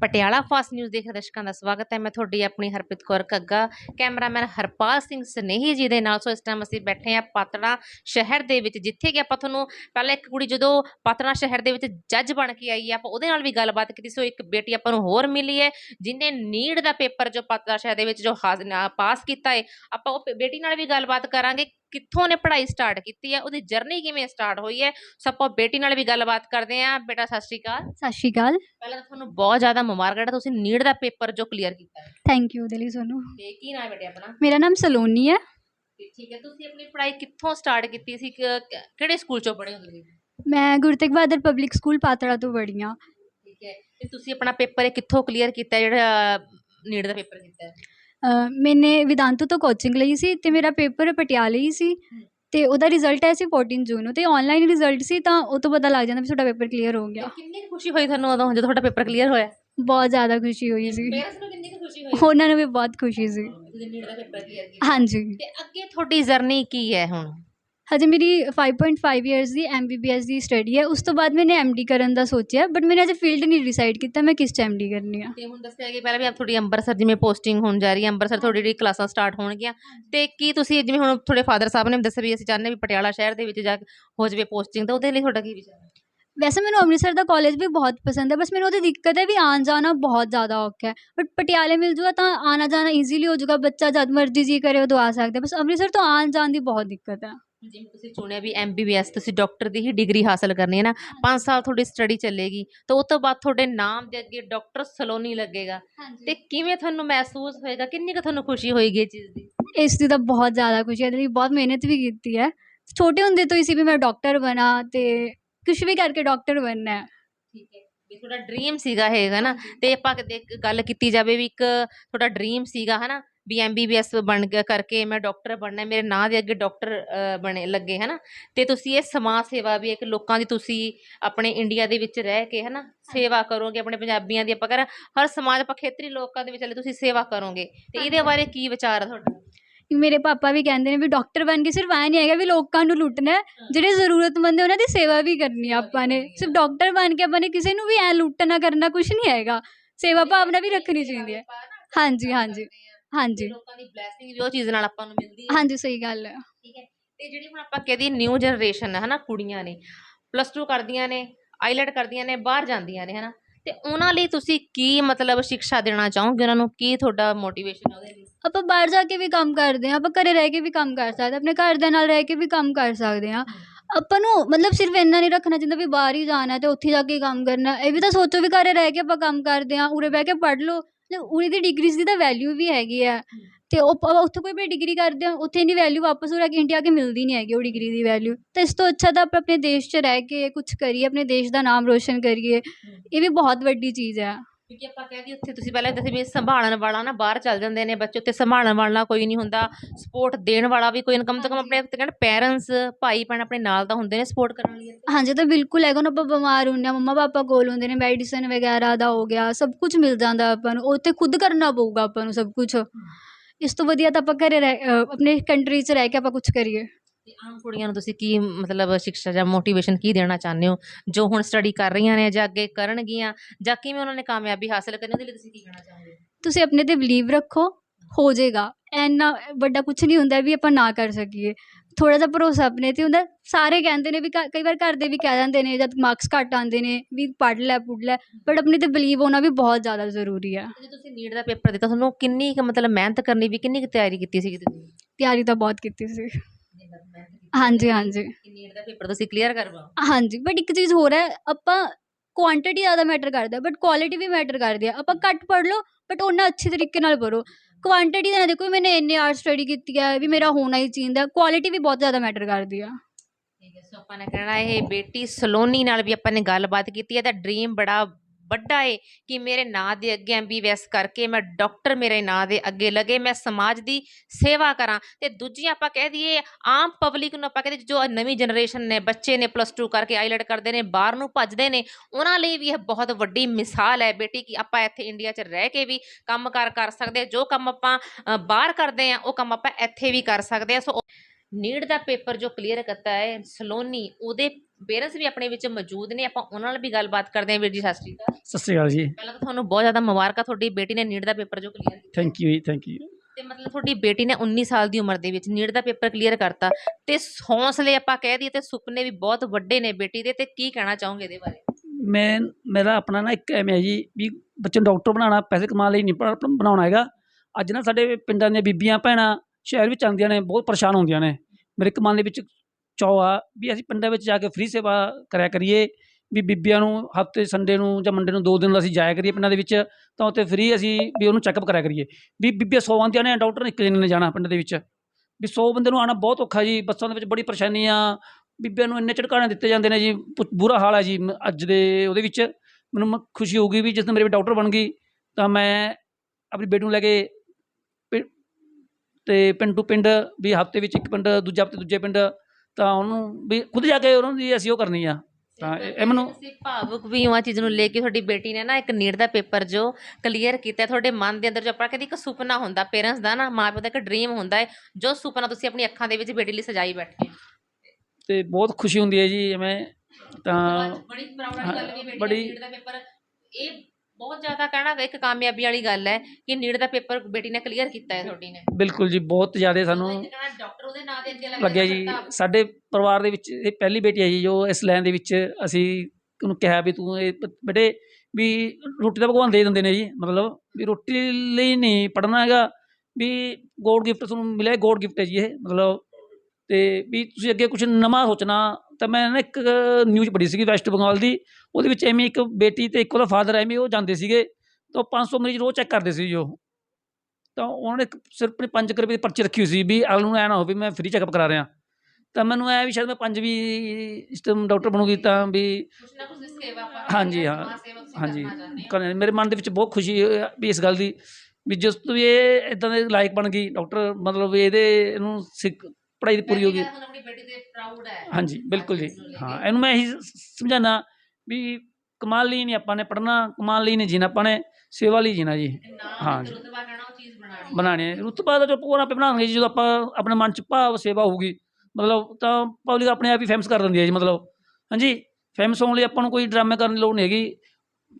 Patiala fast news ਦੇਖ ਦਰਸ਼ਕਾਂ ਦਾ ਸਵਾਗਤ ਹੈ। ਮੈਂ ਤੁਹਾਡੀ ਆਪਣੀ ਹਰਪ੍ਰੀਤ ਕੌਰ ਕੱਗਾ ਕੈਮਰਾਮੈਨ ਹਰਪਾਲ ਸਿੰਘ ਸਨੇਹੀ ਜੀ ਦੇ ਨਾਲ ਸੋ ਇਸ ਟਾਈਮ ਅਸੀਂ ਬੈਠੇ ਹਾਂ ਪਾਤੜਾ ਸ਼ਹਿਰ ਦੇ ਵਿੱਚ, ਜਿੱਥੇ ਕਿ ਆਪਾਂ ਤੁਹਾਨੂੰ ਪਹਿਲਾਂ ਇੱਕ ਕੁੜੀ ਜਦੋਂ ਪਾਤੜਾ ਸ਼ਹਿਰ ਦੇ ਵਿੱਚ ਜੱਜ ਬਣ ਕੇ ਆਈ ਹੈ, ਆਪਾਂ ਉਹਦੇ ਨਾਲ ਵੀ ਗੱਲਬਾਤ ਕੀਤੀ ਸੋ। ਇੱਕ ਬੇਟੀ ਆਪਾਂ ਨੂੰ ਹੋਰ ਮਿਲੀ ਹੈ, ਜਿਨੇ ਨੀਟ ਦਾ ਪੇਪਰ ਜੋ ਪਾਤੜਾ ਸ਼ਹਿਰ ਦੇ ਵਿੱਚ ਜੋ ਹਾਸ- ਨਾ- ਪਾਸ ਕੀਤਾ ਹੈ, ਆਪਾਂ ਉਹ ਪ- ਬੇਟੀ ਨਾਲ ਵੀ ਗੱਲਬਾਤ ਕਰਾਂਗੇ। ਕਿੱਥੋਂ ਨੇ ਪੜ੍ਹਾਈ ਸਟਾਰਟ ਕੀਤੀ ਹੈ ਉਹਦੀ ਜਰਨੀ ਕਿਵੇਂ ਸਟਾਰਟ ਹੋਈ ਹੈ ਸੋ ਆਪਾਂ ਬੇਟੀ ਨਾਲ ਵੀ ਗੱਲਬਾਤ ਕਰਦੇ ਹਾਂ। ਬੇਟਾ ਸਤਿ ਸ਼੍ਰੀ ਅਕਾਲ। ਸਤਿ ਸ਼੍ਰੀ ਅਕਾਲ। ਪਹਿਲਾਂ ਤਾਂ ਤੁਹਾਨੂੰ ਬਹੁਤ ਜ਼ਿਆਦਾ ਮੁਬਾਰਕਾਂ ਜਿਹੜਾ ਤੁਸੀਂ ਨੀਟ ਦਾ ਪੇਪਰ ਜੋ ਕਲੀਅਰ ਕੀਤਾ ਹੈ। ਥੈਂਕ ਯੂ ਉਹਦੇ ਲਈ ਤੁਹਾਨੂੰ ਤੇ ਕੀ ਨਾਮ ਹੈ ਬੇਟੇ ਆਪਣਾ? ਮੇਰਾ ਨਾਮ ਸਲੋਨੀ ਹੈ। ਤੇ ਠੀਕ ਹੈ ਤੁਸੀਂ ਆਪਣੀ ਪੜ੍ਹਾਈ ਕਿੱਥੋਂ ਸਟਾਰਟ ਕੀਤੀ ਸੀ ਕਿ- ਕਿਹੜੇ ਸਕੂਲ ਚੋਂ ਪੜ੍ਹੇ ਹੋ ਤੁਸੀਂ? ਮੈਂ ਗੁਰੂ ਤੇਗ ਬਹਾਦਰ ਪਬਲਿਕ ਸਕੂਲ ਪਾਤੜਾ ਤੋਂ ਪੜ੍ਹੀ ਹਾਂ। ਠੀਕ ਹੈ ਤੇ ਤੁਸੀਂ ਆਪਣਾ ਪੇਪਰ ਇਹ ਕਿੱਥੋਂ ਕਲੀਅਰ ਕੀਤਾ ਹੈ, ਜਿਹੜਾ ਨੀਟ ਦਾ ਪੇਪਰ ਕੀਤਾ ਹੈ? ਮੈਨੇ ਵਿਦਾਂਤੂ ਤੋਂ ਕੋਚਿੰਗ ਲਈ ਸੀ ਤੇ ਮੇਰਾ ਪੇਪਰ ਪਟਿਆਲੇ ਹੀ ਸੀ ਤੇ ਉਹਦਾ ਰਿਜ਼ਲਟ ਆਇਆ ਸੀ 14 ਜੂਨ ਨੂੰ ਤੇ ਆਨਲਾਈਨ ਰਿਜ਼ਲਟ ਸੀ ਤਾਂ ਉਹ ਤੋਂ ਪਤਾ ਲੱਗ ਜਾਂਦਾ ਵੀ ਤੁਹਾਡਾ ਪੇਪਰ ਕਲੀਅਰ ਹੋ ਗਿਆ। ਕਿੰਨੀ ਕੁ ਖੁਸ਼ੀ ਹੋਈ ਤੁਹਾਨੂੰ ਉਦੋਂ ਜਦੋਂ ਤੁਹਾਡਾ ਪੇਪਰ ਕਲੀਅਰ ਹੋਇਆ? ਬਹੁਤ ਜ਼ਿਆਦਾ ਖੁਸ਼ੀ ਹੋਈ ਸੀ। ਪੇਰੈਂਟਸ ਨੂੰ ਕਿੰਨੀ ਕੁ ਖੁਸ਼ੀ ਹੋਈ? ਉਹਨਾਂ ਨੂੰ ਵੀ ਬਹੁਤ ਖੁਸ਼ੀ ਸੀ। ਹਾਂਜੀ। ਤੇ ਅੱਗੇ ਤੁਹਾਡੀ ਜਰਨੀ ਕੀ ਹੈ ਹੁਣ? ਹਜੇ ਮੇਰੀ 5.5 ਇਅਰਸ ਦੀ ਐਮਬੀਬੀਐਸ ਦੀ ਸਟੱਡੀ ਹੈ ਉਸ ਤੋਂ ਬਾਅਦ ਮੈਨੇ ਐਮਡੀ ਕਰਨ ਦਾ ਸੋਚਿਆ ਬਟ ਮੈਨੇ ਅਜੇ ਫੀਲਡ ਨਹੀਂ ਡਿਸਾਈਡ ਕੀਤਾ ਮੈਂ ਕਿਸ ਚ ਐਮਡੀ ਕਰਨੀ ਆ। ਤੇ ਹੁਣ ਦੱਸਿਆ ਕਿ ਪਹਿਲਾਂ ਵੀ ਆਪ ਤੁਹਾਡੀ ਅੰਮ੍ਰਿਤਸਰ ਜਿਵੇਂ ਪੋਸਟਿੰਗ ਹੋਣ ਜਾ ਰਹੀ ਹੈ ਅੰਮ੍ਰਿਤਸਰ ਤੁਹਾਡੀ ਜਿਹੜੀ ਕਲਾਸਾਂ ਸਟਾਰਟ ਹੋਣਗੀਆਂ। ਤੇ ਕੀ ਤੁਸੀਂ ਜਿਵੇਂ ਹੁਣ ਤੁਹਾਡੇ ਫਾਦਰ ਸਾਹਿਬ ਨੇ ਵੀ ਦੱਸਿਆ ਵੀ ਅਸੀਂ ਚਾਹੁੰਦੇ ਵੀ ਪਟਿਆਲਾ ਸ਼ਹਿਰ ਦੇ ਵਿੱਚ ਜਾ ਕੇ ਹੋ ਜਾਵੇ ਪੋਸਟਿੰਗ ਤਾਂ ਉਹਦੇ ਲਈ ਤੁਹਾਡਾ ਕੀ ਵਿਚਾਰ ਹੈ? ਵੈਸੇ ਮੈਨੂੰ ਅੰਮ੍ਰਿਤਸਰ ਦਾ ਕਾਲਜ ਵੀ ਬਹੁਤ ਪਸੰਦ ਹੈ ਬਸ ਮੈਨੂੰ ਉਹਦੀ ਦਿੱਕਤ ਹੈ ਵੀ ਆਉਣ ਜਾਣਾ ਬਹੁਤ ਜ਼ਿਆਦਾ ਔਖਾ ਹੈ। ਬਟ ਪਟਿਆਲੇ ਮਿਲ ਜੂਗਾ ਤਾਂ ਆਣਾ ਜਾਣਾ ਈਜ਼ੀਲੀ ਹੋ ਜੂਗਾ ਬੱਚਾ ਜਦ ਮਰਜ਼ੀ ਜੀ ਕਰੇ ਉਦੋਂ ਆ ਸਕਦਾ ਬਸ ਅੰਮ੍ਰਿਤਸਰ ਤੋਂ ਆਉਣ ਜਾਣ ਦੀ ਬਹੁਤ ਦਿੱਕਤ ਹੈ। ਜਿਵੇਂ ਤੁਸੀਂ ਚੁਣਿਆ ਵੀ ਐਮਬੀਬੀਐਸ ਤੁਸੀਂ ਡਾਕਟਰ ਦੀ ਹੀ ਡਿਗਰੀ ਹਾਸਲ ਕਰਨੀ ਹੈ ਨਾ 5 ਸਾਲ ਤੁਹਾਡੀ ਸਟੱਡੀ ਚੱਲੇਗੀ ਤਾਂ ਉਸ ਤੋਂ ਬਾਅਦ ਤੁਹਾਡੇ ਨਾਮ ਦੇ ਅੱਗੇ ਡਾਕਟਰ ਸਲੋਨੀ ਲੱਗੇਗਾ। ਤੇ ਕਿਵੇਂ ਤੁਹਾਨੂੰ ਮਹਿਸੂਸ ਹੋਏਗਾ ਕਿੰਨੀ ਕੁ ਤੁਹਾਨੂੰ ਖੁਸ਼ੀ ਹੋਏਗੀ ਇਹ ਚੀਜ਼ ਦੀ? ਇਸ ਦੀ ਤਾਂ ਬਹੁਤ ਜ਼ਿਆਦਾ ਖੁਸ਼ੀ ਹੈ ਇਹਦੇ ਲਈ ਬਹੁਤ ਮਿਹਨਤ ਵੀ ਕੀਤੀ ਹੈ। ਛੋਟੇ ਹੁੰਦੇ ਤੋਂ ਹੀ ਸੀ ਵੀ ਮੈਂ ਡਾਕਟਰ ਬਣਾ ਤੇ ਕੁਝ ਵੀ ਕਰਕੇ ਡਾਕਟਰ ਬਣਨਾ ਹੈ। ਠੀਕ ਹੈ ਵੀ ਤੁਹਾਡਾ ਡ੍ਰੀਮ ਸੀਗਾ ਹੈਗਾ ਨਾ? ਤੇ ਆਪਾਂ ਗੱਲ ਕੀਤੀ ਜਾਵੇ ਵੀ ਇੱਕ ਤੁਹਾਡਾ ਡ੍ਰੀਮ ਸੀਗਾ ਹਨਾ ਵੀ ਐਮਬੀਬੀਐਸ ਬਣ ਗਿਆ ਕਰਕੇ ਮੈਂ ਡਾਕਟਰ ਬਣਨਾ ਹੈ, ਮੇਰੇ ਨਾਂ ਦੇ ਅੱਗੇ ਡਾਕਟਰ ਬਣੇ ਲੱਗੇ ਹਨਾ? ਤੇ ਤੁਸੀਂ ਇਹ ਸਮਾਜ ਸੇਵਾ ਵੀ ਇੱਕ ਲੋਕਾਂ ਦੀ ਤੁਸੀਂ ਆਪਣੇ ਇੰਡੀਆ ਦੇ ਵਿੱਚ ਰਹਿ ਕੇ ਹਨਾ ਸੇਵਾ ਕਰੋਗੇ ਆਪਣੇ ਪੰਜਾਬੀਆਂ ਦੀ ਆਪਾਂ ਕਰ ਹਰ ਸਮਾਜ ਆਪਾਂ ਖੇਤਰੀ ਲੋਕਾਂ ਦੇ ਵਿੱਚ ਤੁਸੀਂ ਸੇਵਾ ਕਰੋਗੇ। ਤੇ ਇਹਦੇ ਬਾਰੇ ਕੀ ਵਿਚਾਰ ਹੈ ਤੁਹਾਡਾ? ਮੇਰੇ ਪਾਪਾ ਵੀ ਕਹਿੰਦੇ ਨੇ ਵੀ ਡਾਕਟਰ ਬਣ ਕੇ ਸਿਰਫ ਐ ਨਹੀਂ ਹੈਗਾ ਵੀ ਲੋਕਾਂ ਨੂੰ ਲੁੱਟਣਾ ਜਿਹੜੇ ਜ਼ਰੂਰਤਮੰਦ ਉਹਨਾਂ ਦੀ ਸੇਵਾ ਵੀ ਕਰਨੀ ਆ ਆਪਾਂ ਨੇ। ਸਿਰਫ ਡਾਕਟਰ ਬਣ ਕੇ ਆਪਾਂ ਨੇ ਕਿਸੇ ਨੂੰ ਵੀ ਐ ਲੁੱਟਣਾ ਕਰਨਾ ਕੁਝ ਨਹੀਂ ਹੈਗਾ। ਸੇਵਾ ਭਾਵਨਾ ਵੀ ਰੱਖਣੀ ਚਾਹੀਦੀ ਹੈ। ਹਾਂਜੀ, ਹਾਂਜੀ, ਹਾਂਜੀ। ਲੋਕਾਂ ਦੀ ਬਲੇਸਿੰਗ ਵੀ ਉਹ ਚੀਜ਼ ਨਾਲ ਆਪਾਂ ਨੂੰ ਮਿਲਦੀ ਹੈ। ਹਾਂਜੀ ਸਹੀ ਗੱਲ ਹੈ। ਠੀਕ ਹੈ। ਤੇ ਜਿਹੜੀ ਹੁਣ ਆਪਾਂ ਕਹਦੀ ਨਿਊ ਜਨਰੇਸ਼ਨ ਹੈ ਹਨਾ ਕੁੜੀਆਂ ਨੇ ਪਲੱਸ 2 ਕਰਦੀਆਂ ਨੇ ਆਈਲੈਟ ਕਰਦੀਆਂ ਨੇ ਬਾਹਰ ਜਾਂਦੀਆਂ ਨੇ ਹਨਾ। ਤੇ ਉਹਨਾਂ ਲਈ ਤੁਸੀਂ ਕੀ ਮਤਲਬ ਸਿੱਖਿਆ ਦੇਣਾ ਚਾਹੋਗੇ ਉਹਨਾਂ ਨੂੰ? ਕੀ ਤੁਹਾਡਾ ਮੋਟੀਵੇਸ਼ਨ ਉਹਦੇ ਲਈ? ਆਪਾਂ ਬਾਹਰ ਜਾ ਕੇ ਵੀ ਕੰਮ ਕਰਦੇ ਹਾਂ ਆਪਾਂ ਘਰੇ ਰਹਿ ਕੇ ਵੀ ਕੰਮ ਕਰ ਸਕਦੇ ਹਾਂ ਆਪਣੇ ਘਰ ਦੇ ਨਾਲ ਰਹਿ ਕੇ ਵੀ ਕੰਮ ਕਰ ਸਕਦੇ ਹਾਂ। ਆਪਾਂ ਨੂੰ ਮਤਲਬ ਸਿਰਫ ਇੰਨਾ ਨਹੀਂ ਰੱਖਣਾ ਚਾਹੀਦਾ ਵੀ ਬਾਹਰ ਹੀ ਜਾਣਾ ਤੇ ਉੱਥੇ ਜਾ ਕੇ ਹੀ ਕੰਮ ਕਰਨਾ। ਇਹ ਵੀ ਤਾਂ ਸੋਚੋ ਵੀ ਘਰੇ ਰਹਿ ਕੇ ਆਪਾਂ ਕੰਮ ਕਰਦੇ ਹਾਂ ਉਰੇ ਬਹਿ ਕੇ ਪੜ੍ਹ ਲਓ ਤੇ ਉਰੇ ਦੀ ਡਿਗਰੀਜ਼ ਦੀ ਤਾਂ ਵੈਲਿਊ ਵੀ ਹੈਗੀ ਹੈ। ਤੇ ਉਹ ਆਪਾਂ ਉੱਥੇ ਕੋਈ ਵੀ ਡਿਗਰੀ ਕਰਦੇ ਹਾਂ ਉੱਥੇ ਦੀ ਵੈਲਿਊ ਵਾਪਸ ਆ ਕੇ ਇੰਡੀਆ ਆ ਕੇ ਮਿਲਦੀ ਨਹੀਂ ਹੈਗੀ ਉਹ ਡਿਗਰੀ ਦੀ ਵੈਲਿਊ ਤਾਂ ਇਸ ਤੋਂ ਅੱਛਾ ਤਾਂ ਆਪਾਂ ਆਪਣੇ ਦੇਸ਼ 'ਚ ਰਹਿ ਕੇ ਕੁਝ ਕਰੀਏ ਆਪਣੇ ਦੇਸ਼ ਦਾ ਨਾਮ ਰੋਸ਼ਨ ਕਰੀਏ। ਇਹ ਵੀ ਬਹੁਤ ਵੱਡੀ ਚੀਜ਼ ਹੈ ਕਿਉਂਕਿ ਆਪਾਂ ਕਹਦੀ ਉੱਥੇ ਤੁਸੀਂ ਪਹਿਲਾਂ ਦੱਸੇ ਵੀ ਸੰਭਾਲਣ ਵਾਲਾ ਨਾ ਬਾਹਰ ਚੱਲ ਜਾਂਦੇ ਨੇ ਬੱਚੇ ਉੱਥੇ ਸੰਭਾਲਣ ਵਾਲਾ ਕੋਈ ਨਹੀਂ ਹੁੰਦਾ ਸਪੋਰਟ ਦੇਣ ਵਾਲਾ ਵੀ ਕੋਈ ਨਾ। ਕਮ ਤੋਂ ਕਮ ਆਪਣੇ ਕਹਿੰਦੇ ਪੈਰੈਂਟਸ ਭਾਈ ਭੈਣ ਆਪਣੇ ਨਾਲ ਤਾਂ ਹੁੰਦੇ ਨੇ ਸਪੋਰਟ ਕਰਨ ਲਈ ਹਾਂਜੀ ਤਾਂ ਬਿਲਕੁਲ ਹੈਗਾ ਹੁਣ ਆਪਾਂ ਬਿਮਾਰ ਹੁੰਦੇ ਹਾਂ ਮੰਮਾ ਪਾਪਾ ਕੋਲ ਹੁੰਦੇ ਨੇ ਮੈਡੀਸਨ ਵਗੈਰਾ ਦਾ ਹੋ ਗਿਆ ਸਭ ਕੁਝ ਮਿਲ ਜਾਂਦਾ ਆਪਾਂ ਨੂੰ ਉੱਥੇ ਖੁਦ ਕਰਨਾ ਪਊਗਾ ਆਪਾਂ ਨੂੰ ਸਭ ਕੁਝ ਇਸ ਤੋਂ ਵਧੀਆ ਤਾਂ ਆਪਾਂ ਘਰੇ ਰਹਿ ਆਪਣੇ ਕੰਟਰੀ 'ਚ ਰਹਿ ਕੇ ਆਪਾਂ ਕੁਝ ਕਰੀਏ। ਤੇ ਆਮ ਕੁੜੀਆਂ ਨੂੰ ਤੁਸੀਂ ਕੀ ਮਤਲਬ ਸਿੱਖਿਆ ਜਾਂ ਮੋਟੀਵੇਸ਼ਨ ਕੀ ਦੇਣਾ ਚਾਹੁੰਦੇ ਹੋ? ਜੋ ਹੁਣ ਸਟੱਡੀ ਕਰ ਰਹੀਆਂ ਨੇ ਜਾਂ ਅੱਗੇ ਕਰਨਗੀਆਂ ਜਾਂ ਕਿਵੇਂ ਉਹਨਾਂ ਨੇ ਕਾਮਯਾਬੀ ਹਾਸਲ ਕਰਨੀ ਉਹਦੇ ਲਈ ਤੁਸੀਂ ਕੀ ਕਹਿਣਾ ਚਾਹੋਗੇ? ਤੁਸੀਂ ਆਪਣੇ ਤੇ ਬਲੀਵ ਰੱਖੋ ਹੋ ਜਾਏਗਾ। ਇੰਨਾ ਵੱਡਾ ਕੁਝ ਨਹੀਂ ਹੁੰਦਾ ਵੀ ਆਪਾਂ ਨਾ ਕਰ ਸਕੀਏ। ਥੋੜਾ ਜਿਹਾ ਭਰੋਸਾ ਆਪਣੇ ਤੇ ਹੁੰਦਾ। ਸਾਰੇ ਕਹਿੰਦੇ ਨੇ ਵੀ ਘ- ਕਈ ਵਾਰ ਘਰ ਦੇ ਵੀ ਕਹਿ ਦਿੰਦੇ ਨੇ ਜਦ ਮਾਰਕਸ ਘੱਟ ਆਉਂਦੇ ਨੇ ਵੀ ਪੜ੍ਹ ਲੈ ਪੁੱਢ ਲੈ ਬਟ ਆਪਣੇ ਤੇ ਬਲੀਵ ਹੋਣਾ ਵੀ ਬਹੁਤ ਜ਼ਿਆਦਾ ਜ਼ਰੂਰੀ ਹੈ ਜੇ ਤੁਸੀਂ ਨੀਟ ਦਾ ਪੇਪਰ ਦਿੱਤਾ ਤੁਹਾਨੂੰ ਕਿੰਨੀ ਕੁ ਮਤਲਬ ਮਿਹਨਤ ਕਰਨੀ ਵੀ ਕਿੰਨੀ ਕੁ ਤਿਆਰੀ ਕੀਤੀ ਸੀ ਤੁਸੀਂ? ਤਿਆਰੀ ਤਾਂ ਬਹੁਤ ਕੀਤੀ ਸੀ। ਹਾਂਜੀ ਹਾਂਜੀ। ਨੀਟ ਦਾ ਪੇਪਰ ਤੁਸੀਂ ਕਲੀਅਰ ਕਰਵਾਓ ਹਾਂਜੀ ਬਟ ਇੱਕ ਚੀਜ਼ ਹੋਰ ਹੈ ਆਪਾਂ ਕੁਆਂਟੀਟੀ ਜ਼ਿਆਦਾ ਮੈਟਰ ਕਰਦਾ ਬਟ ਕੁਆਲਿਟੀ ਵੀ ਮੈਟਰ ਕਰਦੀ ਹੈ ਆਪਾਂ ਘੱਟ ਪੜ੍ਹ ਲਓ ਬਟ ਉਹਨਾਂ ਅੱਛੇ ਤਰੀਕੇ ਨਾਲ ਪੜ੍ਹੋ। ਕੁਆਂਟੀਟੀ ਦਾ ਨਾ ਦੇਖੋ ਵੀ ਮੈਨੇ ਇੰਨੇ ਆਰ ਸਟੱਡੀ ਕੀਤੀ ਹੈ ਵੀ ਮੇਰਾ ਹੋਣਾ ਹੀ ਚਾਹੀਦਾ ਕੁਆਲਿਟੀ ਵੀ ਬਹੁਤ ਜ਼ਿਆਦਾ ਮੈਟਰ ਕਰਦੀ ਆ। ਠੀਕ ਹੈ ਸੋ ਆਪਾਂ ਨੇ ਕਹਿਣਾ ਇਹ ਬੇਟੀ ਸਲੋਨੀ ਨਾਲ ਵੀ ਆਪਾਂ ਨੇ ਗੱਲਬਾਤ ਕੀਤੀ ਹੈ ਤਾਂ ਡ੍ਰੀਮ ਬੜਾ ਵੱਡਾ ਏ ਕਿ ਮੇਰੇ ਨਾਂ ਦੇ ਅੱਗੇ ਐਮਬੀਬੀਐਸ ਕਰਕੇ ਮੈਂ ਡਾਕਟਰ ਮੇਰੇ ਨਾਂ ਦੇ ਅੱਗੇ ਲੱਗੇ, ਮੈਂ ਸਮਾਜ ਦੀ ਸੇਵਾ ਕਰਾਂ। ਤੇ ਦੂਜੀ ਆਪਾਂ ਕਹਿ ਦਈਏ, ਆਮ ਪਬਲਿਕ ਨੂੰ ਆਪਾਂ ਕਹਿੰਦੇ ਜੋ ਨਵੀਂ ਜਨਰੇਸ਼ਨ ਨੇ, ਬੱਚੇ ਨੇ ਪਲੱਸ 2 ਕਰਕੇ ਆਈਲੈਟ ਕਰਦੇ ਨੇ, ਬਾਹਰ ਨੂੰ ਭੱਜਦੇ ਨੇ, ਉਹਨਾਂ ਲਈ ਵੀ ਇਹ ਬਹੁਤ ਵੱਡੀ ਮਿਸਾਲ ਹੈ ਬੇਟੀ ਕਿ ਆਪਾਂ ਇੱਥੇ ਇੰਡੀਆ 'ਚ ਰਹਿ ਕੇ ਵੀ ਕੰਮ ਕਾਰ ਕਰ ਸਕਦੇ ਜੋ ਕੰਮ ਆਪਾਂ ਬਾਹਰ ਕਰਦੇ ਆ ਉਹ ਕੰਮ ਆਪਾਂ ਇੱਥੇ ਵੀ ਕਰ ਸਕਦੇ ਆ ਸੋ ਨੀਟ ਦਾ ਪੇਪਰ ਜੋ ਕਲੀਅਰ ਕਰਤਾ ਹੈ, ਸਲੋਨੀ, ਉਹਦੇ ਪੇਰੈਂਟਸ ਵੀ ਆਪਣੇ ਵਿੱਚ ਮੌਜੂਦ ਨੇ ਆਪਾਂ ਉਹਨਾਂ ਨਾਲ ਵੀ ਗੱਲਬਾਤ ਕਰਦੇ ਹਾਂ ਵੀਰ ਜੀ ਸਤਿ ਸ਼੍ਰੀ ਅਕਾਲ। ਸਤਿ ਸ਼੍ਰੀ ਅਕਾਲ ਜੀ। ਪਹਿਲਾਂ ਤਾਂ ਤੁਹਾਨੂੰ ਬਹੁਤ ਜ਼ਿਆਦਾ ਮੁਬਾਰਕਾਂ ਤੁਹਾਡੀ ਬੇਟੀ ਨੇ ਨੀਟ ਦਾ ਪੇਪਰ ਜੋ ਕਲੀਅਰ ਕੀਤਾ। Thank you ji thank you ਤੇ ਮਤਲਬ ਤੁਹਾਡੀ ਬੇਟੀ ਨੇ 19 ਸਾਲ ਦੀ ਉਮਰ ਦੇ ਵਿੱਚ ਨੀਟ ਦਾ ਪੇਪਰ ਕਲੀਅਰ ਕਰਤਾ। ਤੇ ਹੌਸਲੇ ਆਪਾਂ ਕਹਿ ਦਈਏ ਤੇ ਸੁਪਨੇ ਵੀ ਬਹੁਤ ਵੱਡੇ ਨੇ ਬੇਟੀ ਦੇ ਤੇ ਕੀ ਕਹਿਣਾ ਚਾਹੋਗੇ ਇਹਦੇ ਬਾਰੇ? ਮੈਂ ਮੇਰਾ ਆਪਣਾ ਨਾ ਇੱਕ ਐਵੇਂ ਹੈ ਜੀ ਵੀ ਬੱਚੇ ਨੂੰ ਡਾਕਟਰ ਬਣਾਉਣਾ ਪੈਸੇ ਕਮਾਉਣ ਲਈ ਨਹੀਂ ਬਣਾਉਣਾ ਹੈਗਾ। ਅੱਜ ਨਾ ਸਾਡੇ ਪਿੰਡਾਂ ਦੀਆਂ ਬੀਬੀਆਂ ਭੈਣਾਂ ਸ਼ਹਿਰ ਵਿੱਚ ਆਉਂਦੀਆਂ ਨੇ ਬਹੁਤ ਪਰੇਸ਼ਾਨ ਹੁੰਦੀਆਂ ਨੇ। ਮੇਰੇ ਇੱਕ ਮਨ ਦੇ ਵਿੱਚ ਚਾਅ ਆ ਵੀ ਅਸੀਂ ਪਿੰਡਾਂ ਵਿੱਚ ਜਾ ਕੇ ਫ੍ਰੀ ਸੇਵਾ ਕਰਿਆ ਕਰੀਏ, ਵੀ ਬੀਬੀਆਂ ਨੂੰ ਹਫ਼ਤੇ, ਸੰਡੇ ਨੂੰ ਜਾਂ ਮੰਡੇ ਨੂੰ ਦੋ ਦਿਨ ਅਸੀਂ ਜਾਇਆ ਕਰੀਏ ਪਿੰਡਾਂ ਦੇ ਵਿੱਚ, ਤਾਂ ਉੱਥੇ ਫ੍ਰੀ ਅਸੀਂ ਵੀ ਉਹਨੂੰ ਚੈੱਕਅਪ ਕਰਿਆ ਕਰੀਏ। ਵੀ ਬੀਬੀਆਂ ਸੌ ਆਉਂਦੀਆਂ ਨੇ ਡਾਕਟਰ ਨੇ ਇੱਕ ਦਿਨ ਨੇ ਜਾਣਾ ਪਿੰਡ ਦੇ ਵਿੱਚ। ਵੀ 100 ਬੰਦੇ ਨੂੰ ਆਉਣਾ ਬਹੁਤ ਔਖਾ ਜੀ, ਬੱਸਾਂ ਦੇ ਵਿੱਚ ਬੜੀ ਪਰੇਸ਼ਾਨੀ ਆ, ਬੀਬੀਆਂ ਨੂੰ ਇੰਨੇ ਝਟਕਾਣੇ ਦਿੱਤੇ ਜਾਂਦੇ ਨੇ ਜੀ ਪੁ- ਬੁਰਾ ਹਾਲ ਹੈ ਜੀ ਮ- ਅੱਜ ਦੇ ਉਹਦੇ ਵਿੱਚ। ਮੈਨੂੰ ਮ- ਖੁਸ਼ੀ ਹੋਊਗੀ ਵੀ ਜਿਸ ਦਿਨ ਮੇਰੇ ਵੀ ਡਾਕਟਰ ਬਣ ਗਈ, ਤਾਂ ਮੈਂ ਆਪਣੀ ਬੇਟੀ ਨੂੰ ਲੈ ਕੇ ਪਿ- ਤੇ ਪਿੰਡ ਟੂ ਪਿੰਡ, ਵੀ ਹਫ਼ਤੇ ਵਿੱਚ ਇੱਕ ਪਿੰਡ, ਦੂਜਾ ਹਫ਼ਤੇ ਦੂਜੇ ਪਿੰਡ ਤਾਂ ਉਹਨੂੰ ਵੀ ਖੁਦ ਜਾ ਕੇ ਉਹਨਾਂ ਦੀ ਅਸੀਂ ਉਹ ਕਰਨੀ ਆ। ਤਾਂ ਇਹ ਮੈਨੂੰ ਤੁਸੀਂ ਭਾਵੁਕ ਵੀ ਹੋ ਆ ਚੀਜ਼ ਨੂੰ ਲੈ ਕੇ ਤੁਹਾਡੀ ਬੇਟੀ ਨੇ ਨਾ ਇੱਕ ਨੀਟ ਦਾ ਪੇਪਰ ਜੋ ਕਲੀਅਰ ਕੀਤਾ ਹੈ, ਤੁਹਾਡੇ ਮਨ ਦੇ ਅੰਦਰ ਜੋ ਆਪਾਂ ਕਹਿੰਦੇ ਇੱਕ ਸੁਪਨਾ ਹੁੰਦਾ ਪੇਰੈਂਟਸ ਦਾ ਨਾ ਮਾਪਿਆਂ ਦਾ ਇੱਕ ਡ੍ਰੀਮ ਹੁੰਦਾ ਹੈ ਜੋ ਸੁਪਨਾ ਤੁਸੀਂ ਆਪਣੀ ਅੱਖਾਂ ਦੇ ਵਿੱਚ ਬੇਟੀ ਲਈ ਸਜਾਈ ਬੈਠੇ ਹੋ। ਤੇ ਬਹੁਤ ਖੁਸ਼ੀ ਹੁੰਦੀ ਹੈ ਜੀ ਐਵੇਂ ਤਾਂ ਬੜੀ ਪ੍ਰਾਊਡ ਵਾਲੀ ਗੱਲ ਵੀ ਬੇਟੀ ਬੜੀ- ਨੇ ਨੀਟ ਦਾ ਪੇਪਰ ਇਹ ਬਹੁਤ ਜ਼ਿਆਦਾ ਕਹਿਣਾ ਇੱਕ ਕਾਮਯਾਬੀ ਵਾਲੀ ਗੱਲ ਹੈ ਕਿ ਨੀਟ ਦਾ ਪੇਪਰ ਬੇਟੀ ਨੇ ਕਲੀਅਰ ਕੀਤਾ ਹੈ। ਤੁਹਾਡੀ ਨੇ ਬਿਲਕੁਲ ਜੀ ਬਹੁਤ ਜ਼ਿਆਦਾ ਸਾਨੂੰ ਡਾਕਟਰ ਉਹਦੇ ਨਾਂ ਦੇ ਅੱਗੇ ਲੱਗਿਆ ਜੀ। ਸਾਡੇ ਪਰਿਵਾਰ ਦੇ ਵਿੱਚ ਇਹ ਪਹਿਲੀ ਬੇਟੀ ਹੈ ਜੀ ਜੋ ਇਸ ਲਾਈਨ ਦੇ ਵਿੱਚ ਅਸੀਂ ਉਹਨੂੰ ਕਿਹਾ ਵੀ ਤੂੰ ਇਹ ਬ- ਬੇਟੇ ਵੀ ਰੋਟੀ ਤਾਂ ਭਗਵਾਨ ਦੇ ਦਿੰਦੇ ਨੇ ਜੀ ਮਤਲਬ ਵੀ ਰੋਟੀ ਲਈ ਨਹੀਂ ਪੜਨਾ ਹੈਗਾ ਵੀ ਗੋਡ ਗਿਫਟ ਤੁਹਾਨੂੰ ਮਿਲਿਆ ਗੋਡ ਗਿਫਟ ਹੈ ਜੀ ਇਹ ਮਤਲਬ ਤੇ ਵੀ ਤੁਸੀਂ ਅੱਗੇ ਕੁਝ ਨਵਾਂ ਸੋਚਣਾ ਤਾਂ ਮੈਂ ਨਾ ਇੱਕ ਨਿਊਜ਼ ਪੜ੍ਹੀ ਸੀਗੀ ਵੈਸਟ ਬੰਗਾਲ ਦੀ ਉਹਦੇ ਵਿੱਚ ਐਵੇਂ ਇੱਕ ਬੇਟੀ ਤੇ ਇੱਕ ਉਹਦਾ ਫਾਦਰ ਐਵੇਂ ਉਹ ਜਾਂਦੇ ਸੀਗੇ ਤਾਂ ਉਹ 500 ਮਰੀਜ਼ ਰੋਜ਼ ਚੈੱਕ ਕਰਦੇ ਸੀ ਜੋ ਤਾਂ ਉਹਨਾਂ ਨੇ ਇੱਕ ਸਿਰਫ ਆਪਣੇ 5 ਰੁਪਏ ਦੀ ਪਰਚੀ ਰੱਖੀ ਹੋਈ ਸੀ ਵੀ ਅਗਲ ਨੂੰ ਐ ਨਾ ਹੋਵੇ ਮੈਂ ਫ੍ਰੀ ਚੈੱਕਅਪ ਕਰਾ ਰਿਹਾ। ਤਾਂ ਮੈਨੂੰ ਐ ਵੀ ਸ਼ਾਇਦ ਮੈਂ ਪੰਜ ਵੀ ਇਸ ਟਾਈਮ ਡਾਕਟਰ ਬਣੂਗੀ ਤਾਂ ਵੀ ਹਾਂਜੀ, ਹਾਂ, ਹਾਂਜੀ। ਮੇਰੇ ਮਨ ਦੇ ਵਿੱਚ ਬਹੁਤ ਖੁਸ਼ੀ ਵੀ ਇਸ ਗੱਲ ਦੀ ਵੀ ਜਿਸ ਤੋਂ ਇਹ ਇਦਾਂ ਦੇ ਲਾਇਕ ਬਣ ਗਈ ਡਾਕਟਰ ਮਤਲਬ ਇਹਦੇ ਇਹਨੂੰ ਪੜ੍ਹਾਈ ਦੀ ਪੂਰੀ ਹੋ ਗਈ। ਮੈਂ ਵੀ ਹੁਣ ਆਪਣੀ ਬੇਟੀ ਤੇ ਪ੍ਰਾਊਡ ਹੈ। ਹਾਂਜੀ ਬਿਲਕੁਲ ਜੀ। ਹਾਂ। ਇਹਨੂੰ ਮੈਂ ਇਹੀ ਸਮਝਾਣਾ ਵੀ ਕਮਾਲ ਲਈ ਨਹੀਂ ਆਪਾਂ ਨੇ ਪੜ੍ਹਨਾ ਕਮਾਲ ਲਈ ਨਹੀਂ ਜੀਣਾ ਆਪਾਂ ਨੇ ਸੇਵਾ ਲਈ ਜੀਣਾ ਜੀ। ਹਾਂ ਜੀ। ਰੁਤਬਾ ਕਹਿਣਾ ਉਹ ਚੀਜ਼ ਬਣਾਣੀ ਬਣਾਣੇ ਰੁਤਬਾ ਦਾ ਜੋ ਭਗਵਾਨ ਆਪੇ ਬਣਾਉਣਗੇ ਜੀ ਜਦੋਂ ਆਪਾਂ ਆਪਣੇ ਮਨ ਚ ਭਾਵ ਸੇਵਾ ਹੋਊਗੀ। ਮਤਲਬ ਤਾਂ ਪਬਲਿਕ ਆਪਣੇ ਆਪ ਹੀ ਫੇਮਸ ਕਰ ਦਿੰਦੀ ਹੈ ਜੀ ਮਤਲਬ। ਹਾਂਜੀ ਫੇਮਸ ਹੋਣ ਲਈ ਆਪਾਂ ਨੂੰ ਕੋਈ ਡਰਾਮੇ ਕਰਨ ਦੀ ਲੋੜ ਨਹੀਂ ਹੈਗੀ।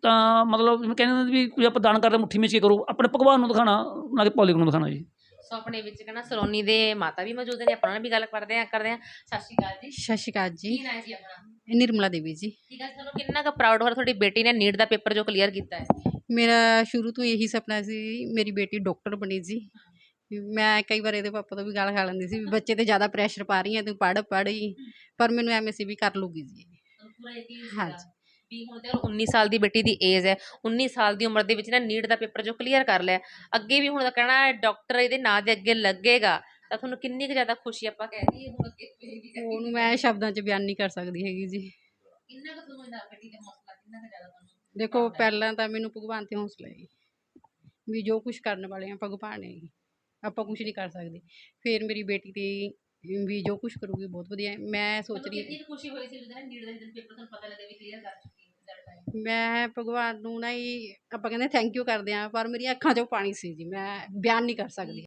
ਤਾਂ ਮਤਲਬ ਜਿਵੇਂ ਕਹਿੰਦੇ ਨੇ ਵੀ ਕੋਈ ਆਪਾਂ ਦਾਨ ਕਰਦੇ ਮੁੱਠੀ ਵਿੱਚ ਕੀ ਕਰੋ। ਆਪਣੇ ਭਗਵਾਨ ਨੂੰ ਦਿਖਾਣਾ ਨਾ ਕਿ ਪਬਲਿਕ ਨੂੰ ਦਿਖਾਣਾ ਜੀ। ਸੋ ਆਪਣੇ ਵਿੱਚ ਕਹਿਣਾ ਸਲੋਨੀ ਦੇ ਮਾਤਾ ਵੀ ਮੌਜੂਦ ਨੇ ਆਪਾਂ ਨਾਲ ਵੀ ਗੱਲ ਕਰਦੇ ਆ ਕਰਦੇ ਆ ਸਤਿ ਸ਼੍ਰੀ ਅਕਾਲ ਜੀ। ਸਤਿ ਸ਼੍ਰੀ ਅਕਾਲ ਜੀ। ਕੀ ਨਾਂ ਹੈ ਜੀ ਆਪਣਾ? ਨਿਰਮਲਾ ਦੇਵੀ ਜੀ। ਠੀਕ ਹੈ ਤੁਹਾਨੂੰ ਕਿੰਨਾ ਕੁ ਪ੍ਰਾਊਡ ਹੋ ਰਿਹਾ ਤੁਹਾਡੀ ਬੇਟੀ ਨੇ ਨੀਟ ਦਾ ਪੇਪਰ ਜੋ ਕਲੀਅਰ ਕੀਤਾ ਹੈ? ਮੇਰਾ ਸ਼ੁਰੂ ਤੋਂ ਇਹੀ ਸੁਪਨਾ ਸੀ ਮੇਰੀ ਬੇਟੀ ਡਾਕਟਰ ਬਣੇ ਜੀ। ਮੈਂ ਕਈ ਵਾਰ ਇਹਦੇ ਪਾਪਾ ਤੋਂ ਵੀ ਗਾਲ ਖਾ ਲੈਂਦੀ ਸੀ ਵੀ ਬੱਚੇ ਤੇ ਜ਼ਿਆਦਾ ਪ੍ਰੈਸ਼ਰ ਪਾ ਰਹੀ ਹੈ ਤੂੰ ਪੜ੍ਹ ਪੜ੍ਹ ਹੀ। ਪਰ ਮੈਨੂੰ ਐਵੇਂ ਸੀ ਵੀ ਕਰ ਲੂਗੀ ਜੀ ਤੁਹਾਨੂੰ ਪੂਰਾ ਯਕੀਨ ਹਾਂਜੀ। ਵੀ ਹੁਣ ਤੇ 19 ਸਾਲ ਦੀ ਬੇਟੀ ਦੀ ਏਜ ਹੈ 19 ਸਾਲ ਦੀ ਉਮਰ ਦੇ ਵਿੱਚ ਨਾ ਨੀਟ ਦਾ ਪੇਪਰ ਜੋ ਕਲੀਅਰ ਕਰ ਲਿਆ ਅੱਗੇ ਵੀ ਹੁਣ ਦਾ ਕਹਿਣਾ ਡਾਕਟਰ ਇਹਦੇ ਨਾਂ ਦੇ ਅੱਗੇ ਲੱਗੇਗਾ ਤਾਂ ਤੁਹਾਨੂੰ ਕਿੰਨੀ ਕੁ ਜ਼ਿਆਦਾ ਖੁਸ਼ੀ ਆਪਾਂ ਕਹਿ ਦਈਏ ਹੁਣ ਅੱਗੇ ਹੋਏਗੀ ਤਾਂ ਉਹਨੂੰ ਮੈਂ ਸ਼ਬਦਾਂ 'ਚ ਬਿਆਨ ਨਹੀਂ ਕਰ ਸਕਦੀ ਹੈਗੀ ਜੀ ਕਿੰਨਾ ਕੁ ਤੁਹਾਨੂੰ ਇਹਦਾ ਬੇਟੀ ਦਾ ਹੌਸਲਾ ਕਿੰਨਾ ਕੁ ਜ਼ਿਆਦਾ ਤੁਹਾਨੂੰ ਦੇਖੋ ਹੈ? ਪਹਿਲਾਂ ਤਾਂ ਮੈਨੂੰ ਭਗਵਾਨ ਤੇ ਹੌਸਲਾ ਹੈ ਵੀ ਜੋ ਕੁਝ ਕਰਨ ਵਾਲੇ ਆ ਭਗਵਾਨ ਹੈ ਜੀ। ਆਪਾਂ ਕੁਝ ਨਹੀਂ ਕਰ ਸਕਦੇ ਫਿਰ ਮੇਰੀ ਬੇਟੀ ਤੇ ਵੀ ਜੋ ਕੁਝ ਕਰੂਗੀ ਬਹੁਤ ਵਧੀਆ ਹੈ। ਮੈਂ ਸੋਚ ਤੁਹਾਨੂੰ ਰਹੀ ਕਿੰਨੀ ਕੁ ਖੁਸ਼ੀ ਹੋਈ ਸੀ ਜਦੋਂ ਨੀਟ ਦਾ ਦਿਨ ਪੇਪਰ ਤੁਹਾਨੂੰ ਪਤਾ ਲੱਗਾ ਵੀ ਕਲੀਅਰ ਕਰ ਚੁੱਕੀ ਹੈ ਮੈਂ ਭਗਵਾਨ ਨੂੰ ਨਾ ਹੀ ਆਪਾਂ ਕਹਿੰਦੇ ਥੈਂਕ ਯੂ ਕਰਦੇ ਹਾਂ, ਪਰ ਮੇਰੀਆਂ ਅੱਖਾਂ 'ਚੋਂ ਪਾਣੀ ਸੀ ਜੀ, ਮੈਂ ਬਿਆਨ ਨਹੀਂ ਕਰ ਸਕਦੀ।